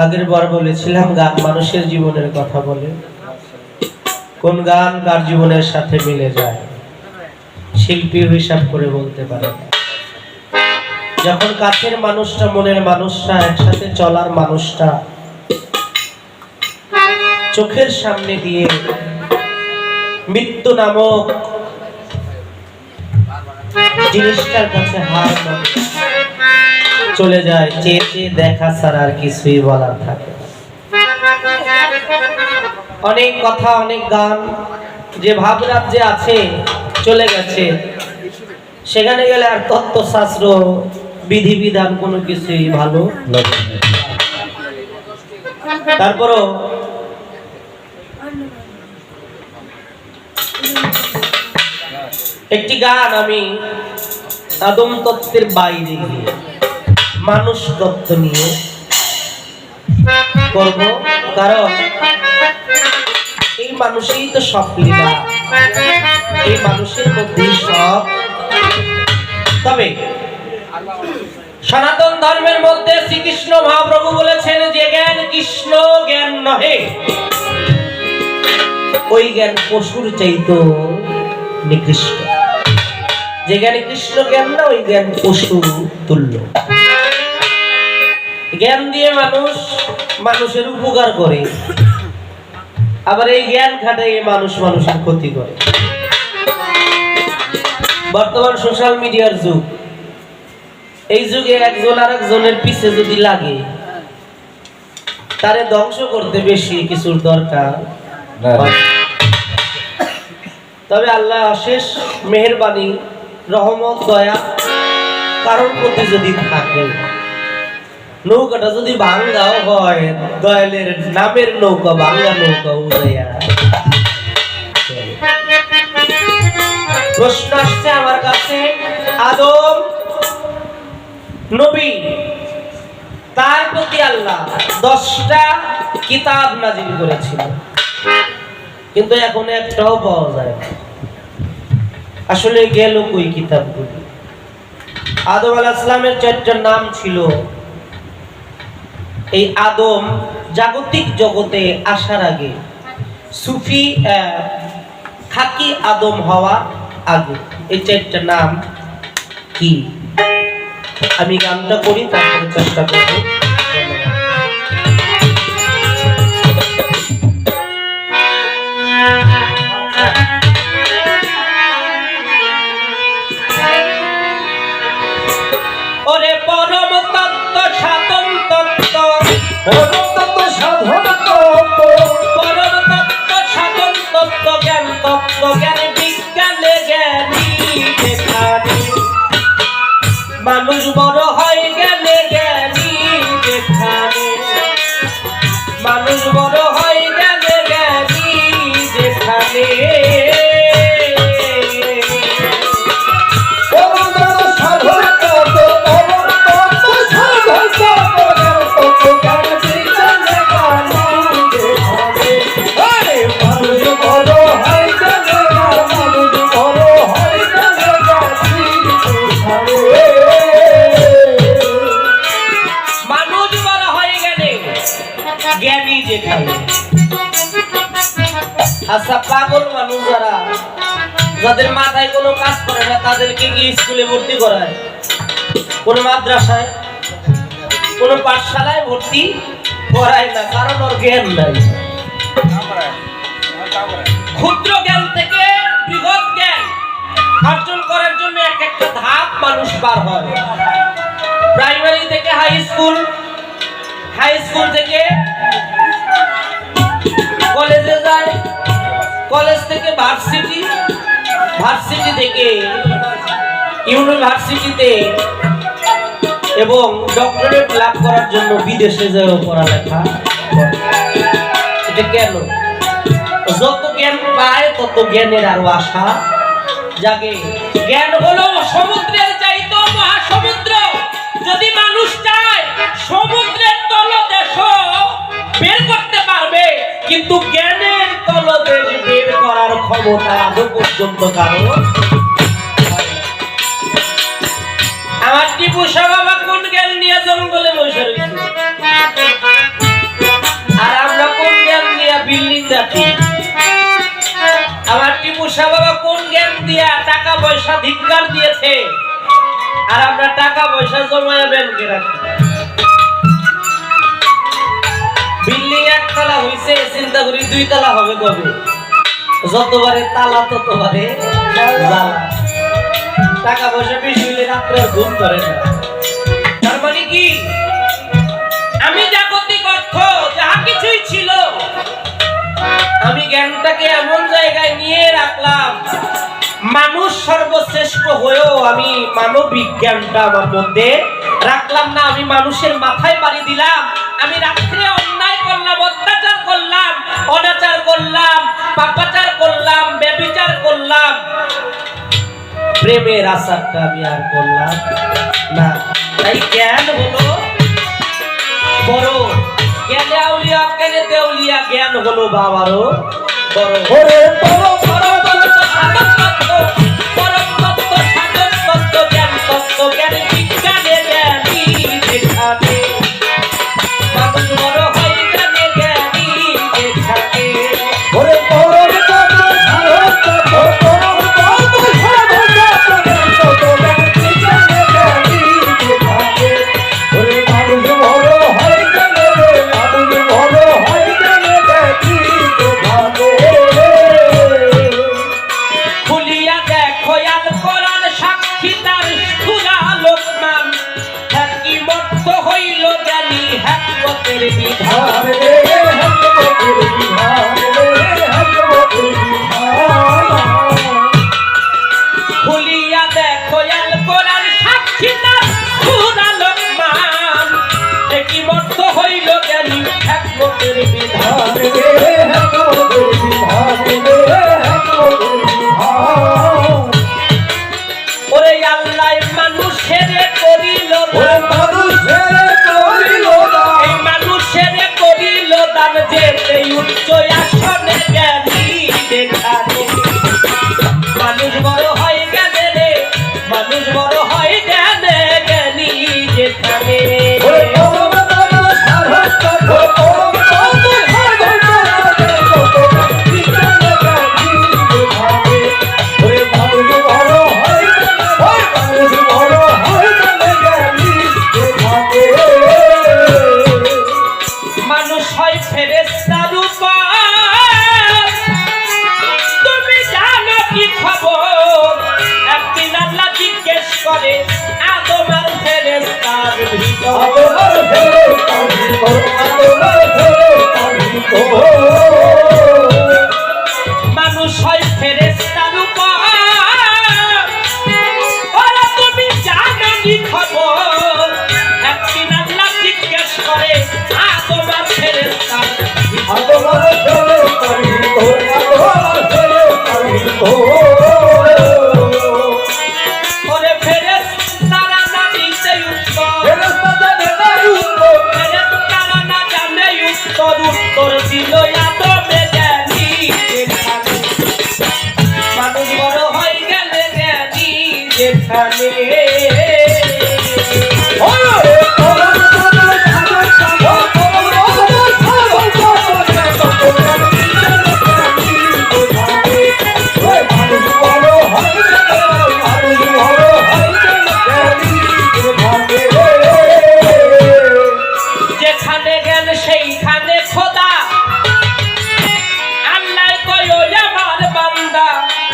আগের বার বলেছিলাম, গান মানুষের জীবনের কথা বলে। কোন গান কার জীবনের সাথে মিলে যায়? শিল্পীর হিসাব করে বলতে পারে যখন কাছের মানুষটা, মনের মানুষটা, একসাথে চলার মানুষটা চোখের সামনে দিয়ে মৃত্যু নামক জিনিসটার কাছে হার মানে চলে যায় চেয়ে চেয়ে দেখা ছাড়া আর কিছুই বলার থাকে। অনেক কথা, অনেক গান, যে ভাবরাজ্যে আছে, চলে গেছে। সেখানে গেলে আর তত্ত্বশাস্ত্র, বিধিবিধান কোনো কিছুই ভালো তারপরও একটি গান আমি আদম তত্ত্বের বাইরে গিয়ে মানুষ তত্ত্ব নিয়ে করব। কারণ এই মানুষই তো সব লীলা। এই মানুষের মধ্যেই সব। তবে সনাতন ধর্মের মধ্যে শ্রীকৃষ্ণ মহাপ্রভু বলেছেন যে জ্ঞান কৃষ্ণ জ্ঞান নহে। ওই জ্ঞান পশুর চাইতো নিকৃষ্ট। যে জ্ঞানে কৃষ্ণ জ্ঞান না ওই জ্ঞান পশু তুল্য। জ্ঞান দিয়ে মানুষ মানুষের উপকার করে। আবার এই জ্ঞান খাটাই মানুষ মানুষের ক্ষতি করে। বর্তমান সোশ্যাল মিডিয়ার যুগ। এই যুগে একজন আর একজনের পিছে যদি লাগে তারে ধ্বংস করতে বেশি কিছুর দরকার তবে আল্লাহ অশেষ মেহেরবানি রহমত, দয়া, কারোর প্রতি যদি থাকে নৌকাটা যদি ভাঙ্গাও হয়, দয়ালের নামের নৌকা, ভাঙ্গা নৌকা চলে। প্রশ্ন আসছে আমার কাছে, আদম নবী, তার প্রতি আল্লাহ দশটা কিতাব নাজিল করেছিল কিন্তু এখন একটাও পাওয়া যায়। আসলে গেল কই কিতাবগুলি? আদম আলাহ ইসলামের চারটার নাম ছিল। এই আদম জাগতিক জগতে আসার আগে, সুফি খাকি আদম হওয়া আগে। এই চারটা নাম কি? আমি গানটা করি, তারপরে চেষ্টা করব। আচ্ছা পাগল মানুষ যারা, যাদের মাথায় কোনো কাজ করে না, তাদেরকে কি স্কুলে ভর্তি করায়? কোন মাদ্রাসায়? কোন পাঠশালায় ভর্তি করায় না, কারণ ওর জ্ঞান নাই। ক্ষুদ্র জ্ঞান থেকে বৃহৎ জ্ঞান অর্জন করার জন্য এক একটা ধাপ মানুষ পার হয়। প্রাইমারি থেকে হাই স্কুল হাই স্কুল থেকে ভার্সিটি ভার্সিটি থেকে ইউনিভার্সিটিতে এবং ডক্টরেট লাভ করার জন্য বিদেশে পড়ালেখা এটা কেন? যত জ্ঞান পায়, তত জ্ঞানের আরও আশা জাগে। জ্ঞান হলো সমুদ্রের চাইতো মহাসমুদ্র। যদি মানুষ চায়, সমুদ্রের তলদেশ বের করতে পারবে। কিন্তু জ্ঞানের পাবো আমার টিপু বাবা কোন জ্ঞান নিয়ে টাকা পয়সা ধিক্কার দিয়েছে? আর আমরা টাকা পয়সা জমায়া ব্যাংকে বিল্ডিং একতলা হয়েছে চিন্তা করি দুইতলা হবে কবে? যতবারে তালা ততবারে টাকা পয়সা বেশি হইলে রাত্রে ঘুম ধরে না। তার মানে কি? আমি জাগতিক অর্থ, যাহা কিছুই ছিল, আমি জ্ঞানটাকে এমন জায়গায় নিয়ে রাখলাম, মানুষ সর্বশ্রেষ্ঠ হয়েও আমি মানবিক জ্ঞানটা আমার মধ্যে রাখলাম না আমি মানুষের মাথায় বাড়ি দিলাম আমি রাত্রে অন্যায় করলাম অত্যাচার করলাম অনাচার করলাম পাপাচার করলাম ব্যবচার করলাম প্রেমের আশাটা আমি আর করলাম না তাই জ্ঞান হলো বড় জ্ঞানে আউলিয়া জ্ঞানে দেউলিয়া জ্ঞান হলো বাবারও বড় বড় বড় বড় উচ্চ আসনে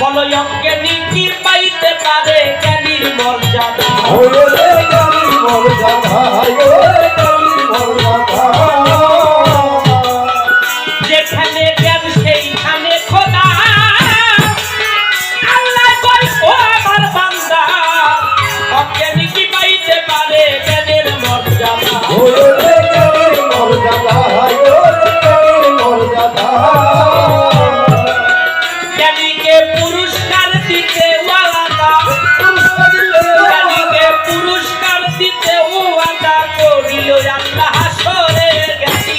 বলো অঙ্কে নীতি পাইতে পারে জ্ঞানীর মর্যাদা। মর্যাদা মর্যাদা। আল্লাহ সরে গেছি